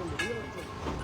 മാഷാ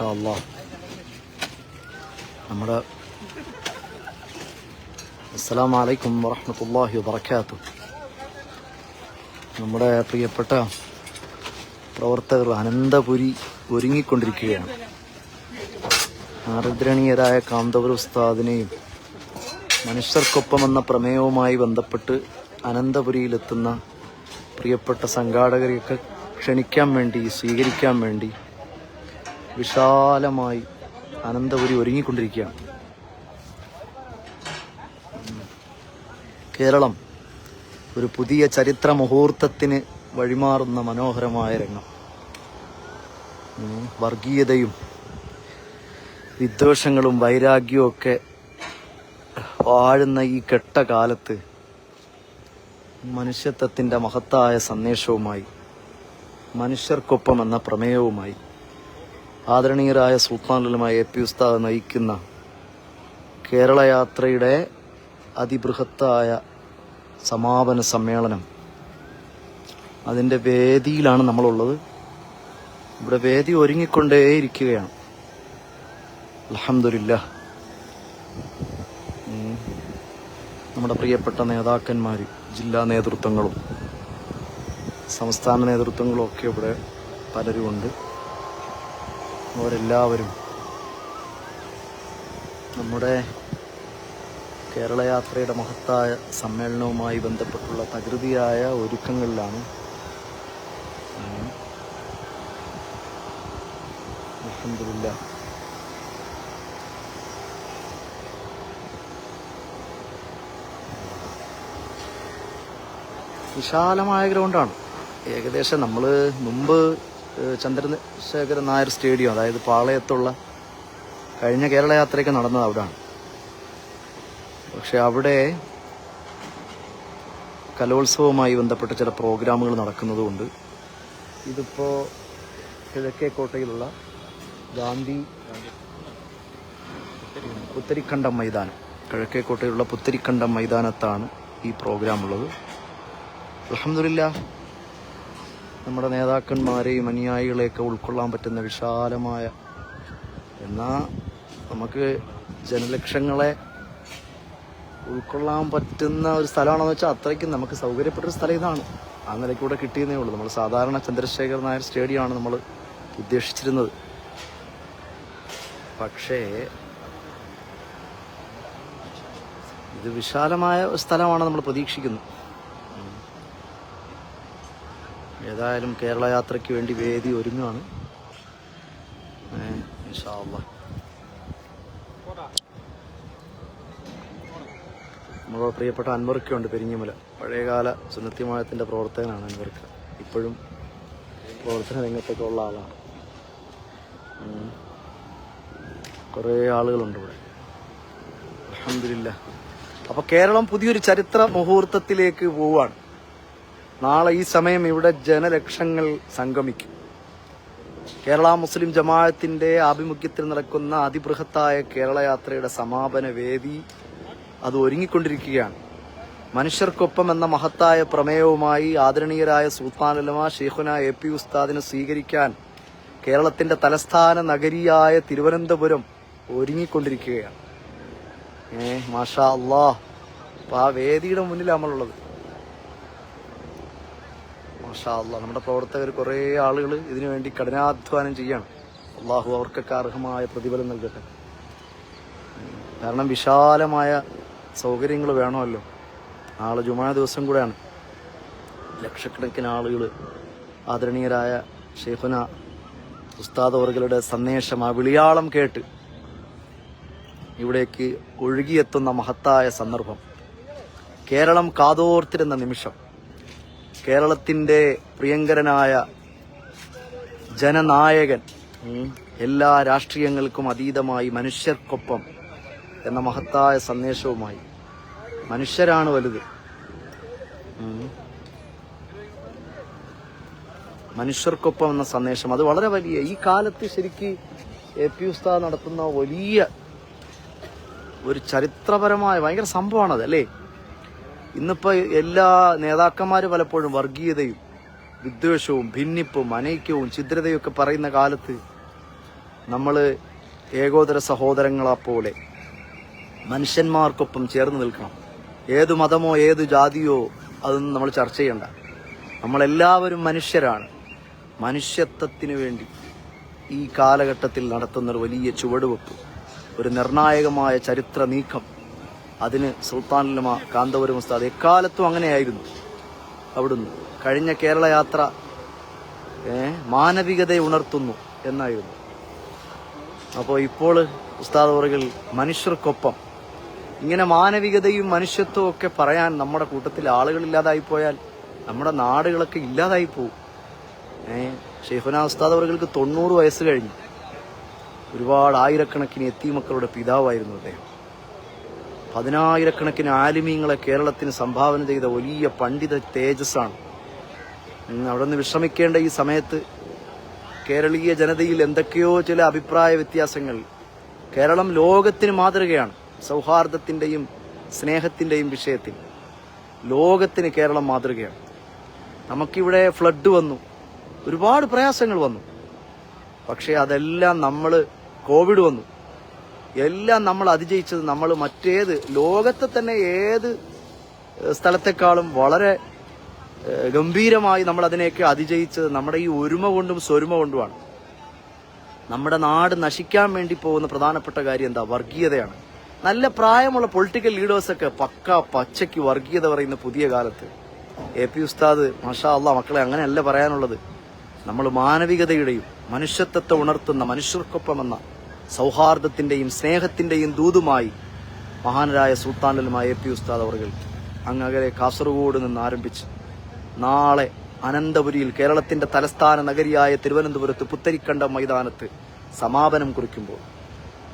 അല്ലാ നമ്മുടെ അസ്സലാമു അലൈക്കും വറഹ്മത്തുള്ളാഹി വബറകാതുഹു. നമ്മുടെ പ്രിയപ്പെട്ട പ്രവർത്തകർ അനന്തപുരി ഒരുങ്ങിക്കൊണ്ടിരിക്കുകയാണ്. ആരുദ്രണീയരായ കാന്തപുര ഉസ്താദിനെയും മനുഷ്യർക്കൊപ്പം എന്ന പ്രമേയവുമായി ബന്ധപ്പെട്ട് അനന്തപുരിയിലെത്തുന്ന പ്രിയപ്പെട്ട സംഘാടകരെയൊക്കെ ക്ഷണിക്കാൻ വേണ്ടി സ്വീകരിക്കാൻ വേണ്ടി വിശാലമായി അനന്തപുരി ഒരുങ്ങിക്കൊണ്ടിരിക്കുകയാണ്. കേരളം ഒരു പുതിയ ചരിത്ര മുഹൂർത്തത്തിന് വഴിമാറുന്ന മനോഹരമായ രംഗം. വർഗീയതയും വിദ്വേഷങ്ങളും വൈരാഗ്യവും ഒക്കെ വാഴുന്ന ഈ കെട്ട കാലത്ത് മനുഷ്യത്വത്തിന്റെ മഹത്തായ സന്ദേശവുമായി മനുഷ്യർക്കൊപ്പം എന്ന പ്രമേയവുമായി ആദരണീയരായ സുൽത്താനുലമായ എ പി ഉസ്താദ് നയിക്കുന്ന കേരളയാത്രയുടെ അതിബൃഹത്തായ സമാപന സമ്മേളനം. അതിന്റെ വേദിയിലാണ് നമ്മളുള്ളത്. ഇവിടെ വേദി ഒരുങ്ങിക്കൊണ്ടേയിരിക്കുകയാണ്. അലഹമില്ല നമ്മുടെ പ്രിയപ്പെട്ട നേതാക്കന്മാർ ജില്ലാ നേതൃത്വങ്ങളും സംസ്ഥാന നേതൃത്വങ്ങളും ഒക്കെ ഇവിടെ പലരുമുണ്ട്. അവരെല്ലാവരും നമ്മുടെ കേരളയാത്രയുടെ മഹത്തായ സമ്മേളനവുമായി ബന്ധപ്പെട്ടുള്ള തകൃതിയായ ഒരുക്കങ്ങളിലാണ് അലഹമില്ല വിശാലമായ ഗ്രൗണ്ടാണ് ഏകദേശം നമ്മൾ മുമ്പ് ഏഹ്, ചന്ദ്രശേഖരൻ നായർ സ്റ്റേഡിയം അതായത് പാളയത്തുള്ള കഴിഞ്ഞ കേരള യാത്രയൊക്കെ നടന്നത് അവിടെയാണ് പക്ഷെ അവിടെ കലോത്സവവുമായി ബന്ധപ്പെട്ട ചില പ്രോഗ്രാമുകൾ നടക്കുന്നതുകൊണ്ട് ഇതിപ്പോൾ കിഴക്കേക്കോട്ടയിലുള്ള ഗാന്ധി പുത്തരിക്കണ്ടം മൈതാനം കിഴക്കേക്കോട്ടയിലുള്ള പുത്തരിക്കണ്ടം മൈതാനത്താണ് ഈ പ്രോഗ്രാം ഉള്ളത് അലഹമില്ല നമ്മുടെ നേതാക്കന്മാരെയും അനുയായികളെയൊക്കെ ഉൾക്കൊള്ളാൻ പറ്റുന്ന വിശാലമായ എന്നാൽ നമുക്ക് ജനലക്ഷങ്ങളെ ഉൾക്കൊള്ളാൻ പറ്റുന്ന ഒരു സ്ഥലമാണെന്ന് വെച്ചാൽ അത്രയ്ക്കും നമുക്ക് സൗകര്യപ്പെട്ടൊരു സ്ഥലം ഇതാണ്. ആ നിലയ്ക്കൂടെ കിട്ടിയതേ ഉള്ളൂ. നമ്മൾ സാധാരണ ചന്ദ്രശേഖർ നായർ സ്റ്റേഡിയമാണ് നമ്മൾ ഉദ്ദേശിച്ചിരുന്നത്. പക്ഷേ ഇത് വിശാലമായ സ്ഥലമാണ് നമ്മൾ പ്രതീക്ഷിക്കുന്നത് ഏതായാലും കേരള യാത്രയ്ക്ക് വേണ്ടി വേദി ഒരുങ്ങുകയാണ്. നമ്മുടെ പ്രിയപ്പെട്ട അൻവർക്കുണ്ട് പെരിഞ്ഞമല. പഴയകാല സുന്നത്തിമായത്തിന്റെ പ്രവർത്തകനാണ് അൻവർക്ക. ഇപ്പോഴും പ്രവർത്തന രംഗത്തൊക്കെ ഉള്ള ആളാണ്. കുറേ ആളുകളുണ്ട് ഇവിടെ. അലഹമില്ല അപ്പോൾ കേരളം പുതിയൊരു ചരിത്ര മുഹൂർത്തത്തിലേക്ക് പോവുകയാണ്. നാളെ ഈ സമയം ഇവിടെ ജനലക്ഷങ്ങൾ സംഗമിക്കും. കേരള മുസ്ലിം ജമാഅത്തിന്റെ ആഭിമുഖ്യത്തിൽ നടക്കുന്ന അതിബൃഹത്തായ കേരള യാത്രയുടെ സമാപന വേദി അത് ഒരുങ്ങിക്കൊണ്ടിരിക്കുകയാണ്. മനുഷ്യർക്കൊപ്പം എന്ന മഹത്തായ പ്രമേയവുമായി ആദരണീയരായ സുൽത്താൻ അലമ ഷെയ്ഖുന എ പി ഉസ്താദിനെ സ്വീകരിക്കാൻ കേരളത്തിന്റെ തലസ്ഥാന നഗരിയായ തിരുവനന്തപുരം ഒരുങ്ങിക്കൊണ്ടിരിക്കുകയാണ്. ഏ മാഷാ അള്ളാ അപ്പൊ ആ വേദിയുടെ മുന്നിലാണ് നമ്മളുള്ളത്. മാഷാ അല്ലാ നമ്മുടെ പ്രവർത്തകർ കുറേ ആളുകൾ ഇതിനു വേണ്ടി കഠിനാധ്വാനം ചെയ്യാണ്. അള്ളാഹു അവർക്കൊക്കെ അർഹമായ പ്രതിഫലം നൽകട്ടെ. കാരണം വിശാലമായ സൗകര്യങ്ങൾ വേണമല്ലോ. നാളെ ജുമാ ദിവസം കൂടെയാണ്. ലക്ഷക്കണക്കിന് ആളുകൾ ആദരണീയരായ ഷെയ്ഖുന ഉസ്താദ് അവറുകളുടെ സന്ദേശം ആ വിളിയാളം കേട്ട് ഇവിടേക്ക് ഒഴുകിയെത്തുന്ന മഹത്തായ സന്ദർഭം. കേരളം കാതോർത്തിരുന്ന നിമിഷം കേരളത്തിന്റെ പ്രിയങ്കരനായ ജനനായകൻ എല്ലാ രാഷ്ട്രീയങ്ങൾക്കും അതീതമായി മനുഷ്യർക്കൊപ്പം എന്ന മഹത്തായ സന്ദേശവുമായി. മനുഷ്യരാണ് വലുത്. മനുഷ്യർക്കൊപ്പം എന്ന സന്ദേശം. അത് വളരെ വലിയ ഈ കാലത്ത് ശരിക്ക് എ പി ഉസ്താദ് നടത്തുന്ന വലിയ ഒരു ചരിത്രപരമായ ഭയങ്കര സംഭവമാണത് അല്ലേ? ഇന്നിപ്പോ എല്ലാ നേതാക്കന്മാരും പലപ്പോഴും വർഗീയതയും വിദ്വേഷവും ഭിന്നിപ്പും അനൈക്യവും ഛിദ്രതയും ഒക്കെ പറയുന്ന കാലത്ത് നമ്മൾ ഏകോദര സഹോദരങ്ങളെ പോലെ മനുഷ്യന്മാർക്കൊപ്പം ചേർന്ന് നിൽക്കണം. ഏത് മതമോ ഏത് ജാതിയോ അതൊന്നും നമ്മൾ ചർച്ച ചെയ്യണ്ട. നമ്മളെല്ലാവരും മനുഷ്യരാണ്. മനുഷ്യത്വത്തിന് വേണ്ടി ഈ കാലഘട്ടത്തിൽ നടത്തുന്ന ഒരു വലിയ ചുവടുവെപ്പ് ഒരു നിർണായകമായ ചരിത്ര നീക്കം അതിന് സുൽത്താനുലമ കാന്തപുരം ഉസ്താദ് എക്കാലത്തും അങ്ങനെയായിരുന്നു. അവിടുന്ന് കഴിഞ്ഞ കേരള യാത്ര മാനവികതയെ ഉണർത്തുന്നു എന്നായിരുന്നു. അപ്പോൾ ഇപ്പോൾ ഉസ്താദ് അവറുകൾ മനുഷ്യർക്കൊപ്പം. ഇങ്ങനെ മാനവികതയും മനുഷ്യത്വവും ഒക്കെ പറയാൻ നമ്മുടെ കൂട്ടത്തിൽ ആളുകൾ പോയാൽ നമ്മുടെ നാടുകളൊക്കെ ഇല്ലാതായി പോകും ഏ ഷെയ്ഫുന ഉസ്താദ് അവർക്ക് തൊണ്ണൂറ് വയസ്സ് കഴിഞ്ഞു. ഒരുപാട് ആയിരക്കണക്കിന് എത്തി മക്കളുടെ പിതാവായിരുന്നു അദ്ദേഹം. പതിനായിരക്കണക്കിന് ആലിമീങ്ങളെ കേരളത്തിന് സംഭാവന ചെയ്ത വലിയ പണ്ഡിത തേജസ്സാണ്. അവിടെ നിന്ന് വിശ്രമിക്കേണ്ട ഈ സമയത്ത് കേരളീയ ജനതയിൽ എന്തൊക്കെയോ ചില അഭിപ്രായ വ്യത്യാസങ്ങൾ കേരളം ലോകത്തിന് മാതൃകയാണ് സൗഹാർദ്ദത്തിന്റെയും സ്നേഹത്തിന്റെയും വിഷയത്തിൽ. ലോകത്തിന് കേരളം മാതൃകയാണ്. നമുക്കിവിടെ ഫ്ലഡ് വന്നു ഒരുപാട് പ്രയാസങ്ങൾ വന്നു. പക്ഷേ അതെല്ലാം നമ്മൾ കോവിഡ് വന്നു. എല്ലാം നമ്മൾ അതിജയിച്ചത് നമ്മൾ മറ്റേത് ലോകത്തെ തന്നെ ഏത് സ്ഥലത്തെക്കാളും വളരെ ഗംഭീരമായി നമ്മൾ അതിനെയൊക്കെ അതിജയിച്ചത് നമ്മുടെ ഈ ഒരുമ കൊണ്ടും സ്വരുമ കൊണ്ടുമാണ്. നമ്മുടെ നാട് നശിക്കാൻ വേണ്ടി പോകുന്ന പ്രധാനപ്പെട്ട കാര്യം എന്താ? വർഗീയതയാണ്. നല്ല പ്രായമുള്ള പൊളിറ്റിക്കൽ ലീഡേഴ്സൊക്കെ പക്ക പച്ചയ്ക്ക് വർഗീയത പറയുന്ന പുതിയ കാലത്ത്. എ പി ഉസ്താദ് മഷാ അള്ളാ മക്കളെ അങ്ങനെയല്ല പറയാനുള്ളത്. നമ്മൾ മാനവികതയുടെയും മനുഷ്യത്വത്തെ ഉണർത്തുന്ന മനുഷ്യർക്കൊപ്പം എന്ന സൗഹാർദ്ദത്തിന്റെയും സ്നേഹത്തിന്റെയും ദൂതുമായി മഹാനരായ സുൽത്താനലുമായ എ പി ഉസ്താദ് അവർ അങ്ങകലെ കാസർഗോഡ് നിന്ന് ആരംഭിച്ച് നാളെ അനന്തപുരിയിൽ കേരളത്തിന്റെ തലസ്ഥാന നഗരിയായ തിരുവനന്തപുരത്ത് പുത്തരിക്കണ്ട മൈതാനത്ത് സമാപനം കുറിക്കുമ്പോൾ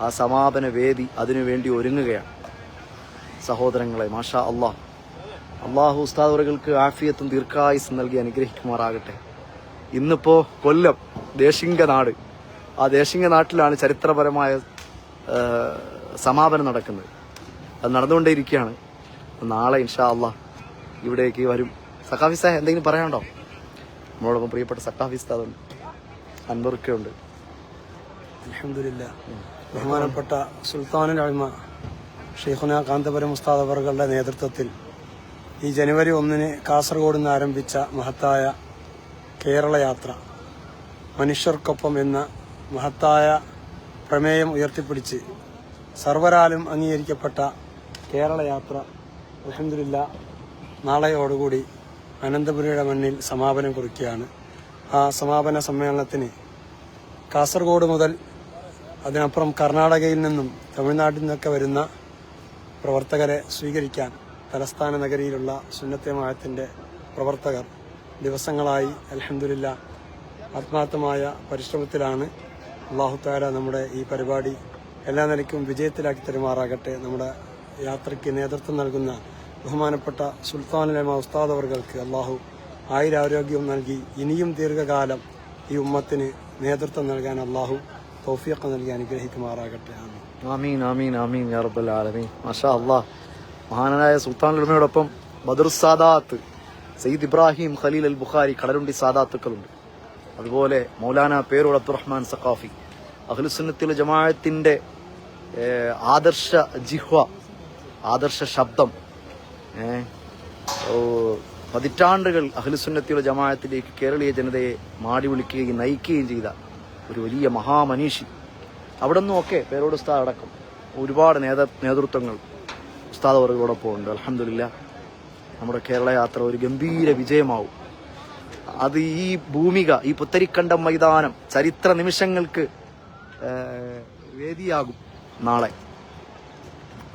ആ സമാപന വേദി അതിനുവേണ്ടി ഒരുങ്ങുകയാണ്. സഹോദരങ്ങളെ മാഷാ അള്ളാഹ് അള്ളാഹു അവർകൾക്ക് ആഫിയത്തും ദീർഘായുസും നൽകി അനുഗ്രഹിക്കുമാറാകട്ടെ. ഇന്നിപ്പോ കൊല്ലം ദേശിംഗ നാട്. ആ ദേശിംഗ നാട്ടിലാണ് ചരിത്രപരമായ സമാപനം നടക്കുന്നത്. അത് നടന്നുകൊണ്ടേയിരിക്കുകയാണ്. നാളെ ഇൻഷാ അള്ളാഹ് ഇവിടേക്ക് വരും. സഖാഫി സാഹ് എന്തെങ്കിലും പറയാനുണ്ടോ? നമ്മളോടൊപ്പം പ്രിയപ്പെട്ട സഖാഫി അൻവർക്ക് ഉണ്ട്. അലഹമില്ല ബഹുമാനപ്പെട്ട സുൽത്താനുൽ അഴിമ ഷെയ്ഖുന കാന്തപുരം ഉസ്താദ് അവർകളുടെ നേതൃത്വത്തിൽ ഈ ജനുവരി ഒന്നിന് കാസർഗോഡ് നിന്ന് ആരംഭിച്ച മഹത്തായ കേരള യാത്ര മനുഷ്യർക്കൊപ്പം എന്ന മഹത്തായ പ്രമേയം ഉയർത്തിപ്പിടിച്ച് സർവരാലും അംഗീകരിക്കപ്പെട്ട കേരള യാത്ര അലഹമില്ല നാളെയോടുകൂടി അനന്തപുരിയുടെ മണ്ണിൽ സമാപനം കുറിക്കുകയാണ്. ആ സമാപന സമ്മേളനത്തിന് കാസർഗോഡ് മുതൽ അതിനപ്പുറം കർണാടകയിൽ നിന്നും തമിഴ്നാട്ടിൽ നിന്നൊക്കെ വരുന്ന പ്രവർത്തകരെ സ്വീകരിക്കാൻ തലസ്ഥാന നഗരിയിലുള്ള സുന്നത്തമായത്തിന്റെ പ്രവർത്തകർ ദിവസങ്ങളായി അലഹമില്ല ആത്മാർത്ഥമായ പരിശ്രമത്തിലാണ് അള്ളാഹുത്താല നമ്മുടെ ഈ പരിപാടി എല്ലാ നിലയ്ക്കും വിജയത്തിലാക്കി തരുമാറാകട്ടെ. നമ്മുടെ യാത്രയ്ക്ക് നേതൃത്വം നൽകുന്ന ബഹുമാനപ്പെട്ട സുൽത്താനുലമ ഉസ്താദ് അവർക്ക് അള്ളാഹു ആയുരാരോഗ്യം നൽകി. ഇനിയും ദീർഘകാലം ഈ ഉമ്മത്തിന് നേതൃത്വം നൽകാൻ അള്ളാഹു തൗഫീഖ് നൽകി അനുഗ്രഹിക്കുമാറാകട്ടെ. ആമീൻ. ആമീൻ ആമീൻ ആമീൻ യാ റബ്ബൽ ആലമീൻ. മാഷാ അള്ളാഹ് മഹാനായ സുൽത്താൻ ഉലമയോടൊപ്പം ബദർ സാദാത്ത് സയ്യിദ് ഇബ്രാഹിം ഖലീൽ അൽ ബുഖാരി കടലുണ്ടി സാദാത്തുക്കളുണ്ട്. അതുപോലെ മൗലാന പേരു അബ്ദുറഹ്മാൻ സഖാഫി അഖിലുസുന്നത്തിൽ ജമാഅത്തിന്റെ ആദർശ ജിഹ്വ ആദർശ ശബ്ദം പതിറ്റാണ്ടുകൾ അഖിലുസുന്നത്തിയുടെ ജമാഅത്തിലേക്ക് കേരളീയ ജനതയെ മാടി വിളിക്കുകയും നയിക്കുകയും ചെയ്ത ഒരു വലിയ മഹാമനീഷി. അവിടെ നിന്നുമൊക്കെ പേരോട് ഉസ്താദ് അടക്കം ഒരുപാട് നേതൃ നേതൃത്വങ്ങൾ ഉസ്താദ് വർഗോടൊപ്പം ഉണ്ട്. അലഹമില്ല നമ്മുടെ കേരള യാത്ര ഒരു ഗംഭീര വിജയമാവും. അത് ഈ ഭൂമിക ഈ പുത്തരിക്കണ്ടം മൈതാനം ചരിത്ര നിമിഷങ്ങൾക്ക് വേദിയാകും നാളെ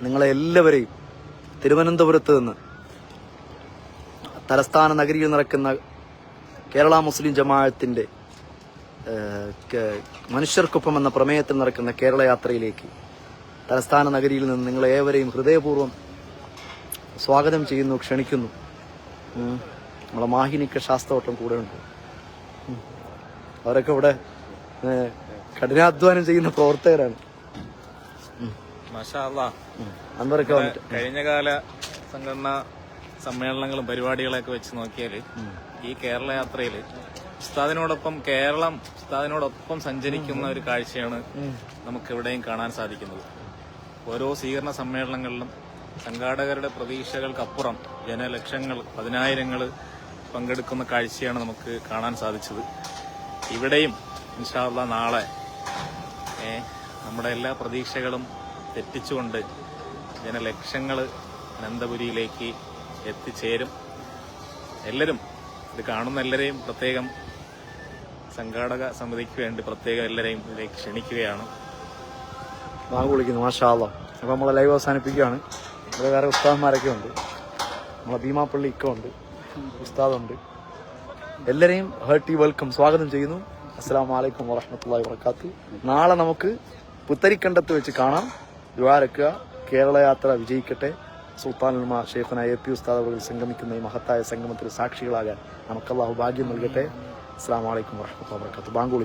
നിങ്ങളെ എല്ലാവരെയും തിരുവനന്തപുരത്ത് നിന്ന് തലസ്ഥാന നഗരിയിൽ നടക്കുന്ന കേരള മുസ്ലിം ജമാഅത്തിന്റെ മനുഷ്യർക്കൊപ്പം എന്ന പ്രമേയത്തിൽ നടക്കുന്ന കേരള യാത്രയിലേക്ക് തലസ്ഥാന നഗരിയിൽ നിന്ന് നിങ്ങളെ ഏവരെയും ഹൃദയപൂർവം സ്വാഗതം ചെയ്യുന്നു ക്ഷണിക്കുന്നു. നമ്മളെ മാഹിനിക്ക് ശാസ്ത്രവട്ടം കൂടെ ഉണ്ട്. അവരൊക്കെ ഇവിടെ കഠിനാധ്വാനം ചെയ്യുന്ന പ്രവർത്തകരാണ്. അൻവറൊക്കെ വന്നിട്ട് കഴിഞ്ഞകാല സംഘടനാ സമ്മേളനങ്ങളും പരിപാടികളൊക്കെ വെച്ച് നോക്കിയാൽ ഈ കേരള യാത്രയിൽ ഉസ്താദിനോടൊപ്പം കേരളം ഉസ്താദിനോടൊപ്പം സഞ്ചരിക്കുന്ന ഒരു കാഴ്ചയാണ് നമുക്ക് എവിടെയും കാണാൻ സാധിക്കുന്നത്. ഓരോ സ്വീകരണ സമ്മേളനങ്ങളിലും സംഘാടകരുടെ പ്രതീക്ഷകൾക്കപ്പുറം ജനലക്ഷങ്ങൾ പതിനായിരങ്ങൾ പങ്കെടുക്കുന്ന കാഴ്ചയാണ് നമുക്ക് കാണാൻ സാധിച്ചത്. ഇവിടെയും ഇൻഷാല്ല നാളെ നമ്മുടെ എല്ലാ പ്രതീക്ഷകളും തെറ്റിച്ചുകൊണ്ട് ജനലക്ഷങ്ങൾ അനന്തപുരിയിലേക്ക് എത്തിച്ചേരും. എല്ലാവരും ഇത് കാണുന്ന എല്ലാവരെയും പ്രത്യേകം സംഘാടക സമിതിക്ക് വേണ്ടി പ്രത്യേകം എല്ലാവരെയും ഇതിലേക്ക് ക്ഷണിക്കുകയാണ്. ബാങ്ക് വിളിക്കുന്നു മാഷാള്ള അപ്പോൾ നമ്മളെ ലൈവ് അവസാനിപ്പിക്കുകയാണ്. ഇവിടെ വേറെ ഉത്സാഹന്മാരൊക്കെ ഉണ്ട്. നമ്മളെ ഭീമാപ്പള്ളി ഇക്ക ഉണ്ട്. ഉസ്താദുണ്ട്. എല്ലാവരെയും ഹേർട്ടി വെൽക്കം സ്വാഗതം ചെയ്യുന്നു. അസ്സാം വലൈക്കും വറഹമത്തല്ലാ വർക്കാത്തു നാളെ നമുക്ക് പുത്തരിക്കണ്ടത്ത് വെച്ച് കാണാം. ദ്വാരക്കുക കേരള യാത്ര വിജയിക്കട്ടെ. സുൽത്താനുൽമ ഷെയ്ഖന എ പി ഉസ്താദ് അവർ സംഗമിക്കുന്ന ഈ മഹത്തായ സംഗമത്തിൽ സാക്ഷികളാകാൻ നമുക്കല്ലാഹു ഭാഗ്യം നൽകട്ടെ. അസ്സാം വലൈക്കും വറഹമത്തല്ലാ വർക്കാത്തു ബാങ്ക്